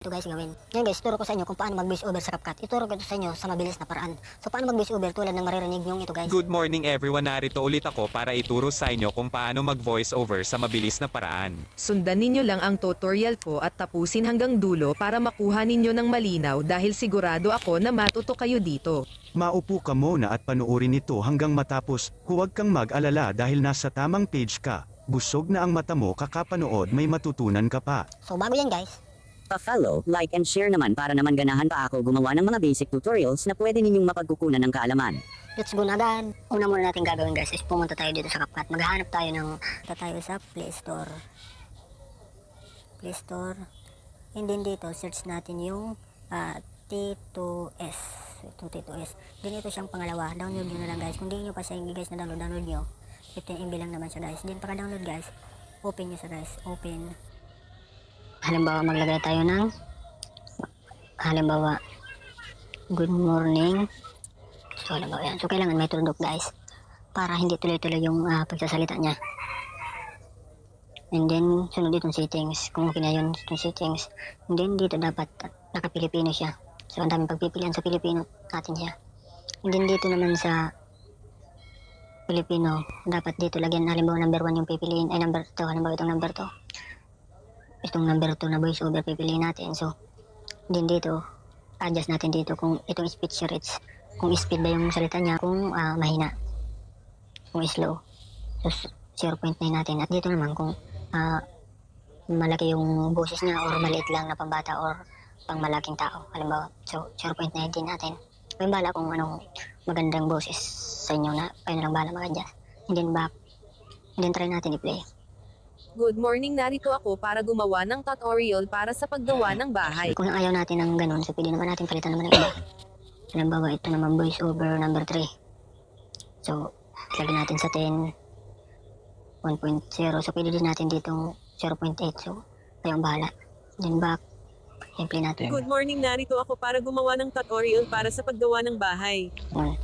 Ito guys gawin. Ngayon guys, turo ko sa inyo kung paano mag voice over sa CapCut. Ituro ko ito sa inyo sa mabilis na paraan. So paano mag voice over tulad ng maririnig nyo ito guys. Good morning everyone, narito ulit ako para ituro sa inyo kung paano mag voice over sa mabilis na paraan. Sundan ninyo lang ang tutorial ko at tapusin hanggang dulo para makuha ninyo ng malinaw dahil sigurado ako na matuto kayo dito. Maupo ka muna at panuorin ito hanggang matapos, huwag kang mag-alala dahil nasa tamang page ka. Busog na ang mata mo kakapanood may matutunan ka pa. So bago yan guys, Pa-follow, like and share naman para naman ganahan pa ako gumawa ng mga basic tutorials na pwede ninyong mapagkukunan ng kaalaman. let's go na agad. Una muna natin gagawin guys is pumunta tayo dito sa CapCut. Maghahanap tayo ng, tayo sa Play Store. Play Store. And then dito, search natin yung ah, T2S. Itong T2S. Then ito siyang pangalawa. Download nyo na lang guys. Kung di nyo pa siya guys na download, download nyo. Ito yung MB lang naman siya guys. Then pagka-download guys, open nyo siya guys. Open. Halimbawa, maglagay tayo ng halimbawa, good morning. So, halimbawa yan. So, kailangan may tundok guys para hindi tuloy-tuloy yung ah, pagsasalita niya. And then, sunod ditong settings. Kung okay na yun, itong settings. And then, dito dapat naka-Pilipino siya. So, ang daming pagpipilian sa Pilipino natin siya. And then, dito naman sa Pilipino, dapat dito lagyan, halimbawa, number 1 yung pipiliin, ay number 2, halimbawa itong number 2. Itong number 2 na voice over pipiliin natin. So, din dito, adjust natin dito kung itong speech rates, kung speed ba yung salita niya, kung ah, mahina, kung slow. So, s- 0.9 natin. At dito naman kung ah, malaki yung boses niya or maliit lang na pambata or pang malaking tao. Halimbawa, so 0.9 din natin. May bala kung anong magandang boses sa inyo na kayo na lang bala mag-adjust. And then back. And then try natin i-play. Good morning, narito ako para gumawa ng tutorial para sa paggawa ng bahay. Kung ayaw natin ng ganun, so pwede naman natin palitan naman ng iba. Halimbawa, ito naman voice over number 3. So, lagyan natin sa 10, 1.0. So, pwede din natin ditong 0.8. So, kayo ang bahala. Then back, simple natin. Good morning, narito ako para gumawa ng tutorial para sa paggawa ng bahay. Yun.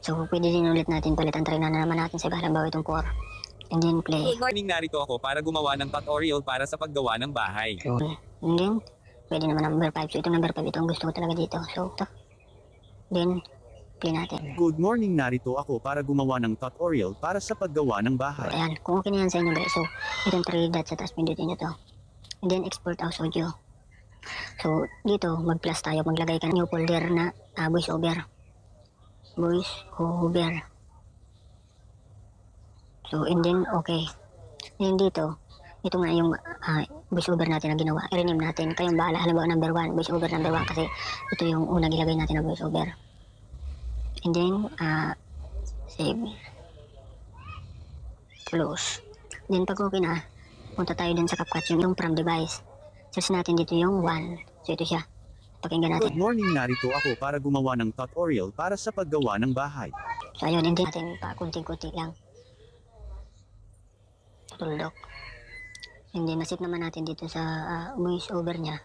So, pwede din ulit natin palitan. Try na naman natin sa iba. Halimbawa, itong 4. And then play. Good morning, narito ako para gumawa ng tutorial para sa paggawa ng bahay. And then, pwede naman number 5. So, itong number 5, ito ang gusto ko talaga dito. So, ito. Then, play natin. Good morning narito ako para gumawa ng tutorial para sa paggawa ng bahay. Ayan, kung okay na yan sa inyo guys. So, itong 3 dots sa taas, pindutin nyo to. And then, export as audio. So, dito, mag-plus tayo. Maglagay ka ng new folder na ah, voice over. So, and then, okay. And dito, ito nga yung ah, voice over natin na ginawa. I-rename natin. Kayong bahala. Halimbawa, number 1. Voice over number 1 kasi ito yung unang ilagay natin na voice over. And then, ah, save close. Then pag okay na, punta tayo dun sa CapCut yung, yung from device. Search natin dito yung 1. So ito siya. Pakinggan natin. Good morning narito ako para gumawa ng tutorial para sa paggawa ng bahay. So ayun, hindi natin pa kunting-kunti lang. Tuldok. Hindi, nasip naman natin dito sa ah, voice over niya.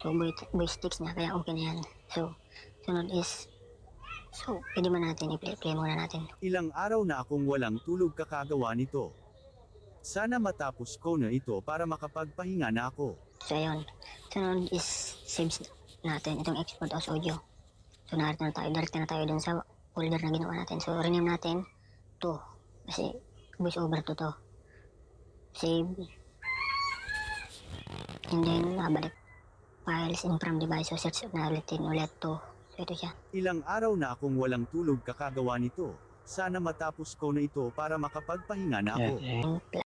So voice, text niya, kaya okay na yan. So, sunod is, so pwede man natin i-play, play muna natin. Ilang araw na akong walang tulog kakagawa nito. Sana matapos ko na ito para makapagpahinga na ako. So ayun, sunod is saves natin itong export as audio. So narito na tayo, direct na tayo dun sa folder na ginawa natin. So rename natin to kasi voice over to to. Save. And then nabalik files in from device. So search na ulit din ulit to. So ito siya. Ilang araw na akong walang tulog kakagawa nito. Sana matapos ko na ito para makapagpahinga na ako.